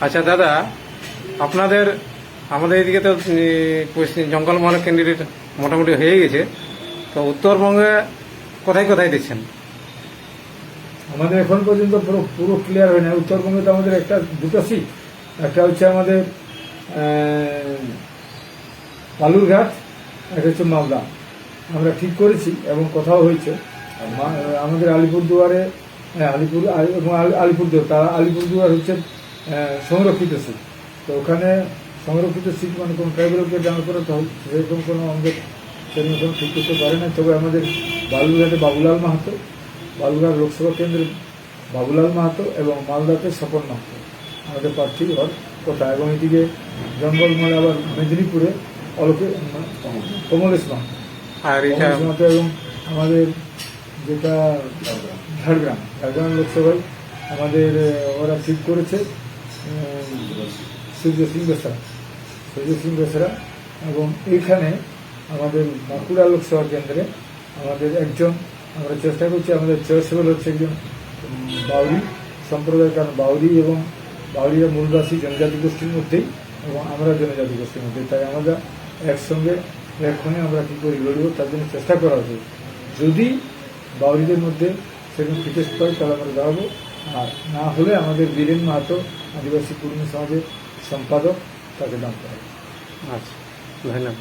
আচ্ছা দাদা আপনাদের আমাদের এদিকে তো জঙ্গলমহলের ক্যান্ডিডেট মোটামুটি হয়ে গেছে। তো উত্তরবঙ্গে কোথায় কোথায় দিচ্ছেন আমাদের এখন পর্যন্ত পুরো পুরো ক্লিয়ার হয় না উত্তরবঙ্গে তো আমাদের একটা দুটো সিট একটা হচ্ছে আমাদের বালুরঘাট একটা হচ্ছে মালদা। আমরা ঠিক করেছি এবং কথাও হয়েছে। আমাদের আলিপুরদুয়ারে হ্যাঁ, আলিপুর আলি- এবং আলিপুরদুয়ার তারা আলিপুরদুয়ার হচ্ছে সংরক্ষিত সিট তো ওখানে সংরক্ষিত সিট মানে কোনো ট্রাইবেলকে জানা করে তো সেরকম কোনো আমাদের সেরকম কোনো ঠিক করতে পারে না। তবে আমাদের বালুরঘাটে বাবুলাল মাহাতো বালুরঘাট লোকসভা কেন্দ্রে বাবুলাল মাহাতো এবং মালদাতে স্বপন মাহাতো। আমাদের প্রার্থী হওয়ার কথা এবং এদিকে জঙ্গলমহলে আবার মেদিনীপুরে অলোকে কমলেশ মাহাতো। আর এটা কংগ্রেস এবং আমাদের যেটা ঝাড়গ্রাম ঝাড়গ্রাম লোকসভায় আমাদের ওরা ঠিক করেছে। সূর্য সিং বেসরা সূর্য সিং বেসরা এবং এইখানে আমাদের বাঁকুড়া লোকসভা কেন্দ্রে আমাদের একজন, আমরা চেষ্টা করছি, আমাদের চয়েসেবল হচ্ছে একজন বাউরি সম্প্রদায় কারণ বাউরি এবং বাউরিরা মূলবাসী জনজাতি গোষ্ঠীর মধ্যেই এবং আমরা জনজাতি গোষ্ঠীর মধ্যে তাই আমরা একসঙ্গে, এক্ষণে আমরা কী করি, লড়ব, তার জন্য চেষ্টা করা হচ্ছে যদি বাউরিদের মধ্যে সেরকম ফিটেস্ট পাই, তাহলে আমরা দাঁড়াবো। আর না হলে আমাদের বীরেন মাহাতো, আদিবাসী কর্মী সমাজের সম্পাদক তাকে দাম করা আচ্ছা ধন্যবাদ।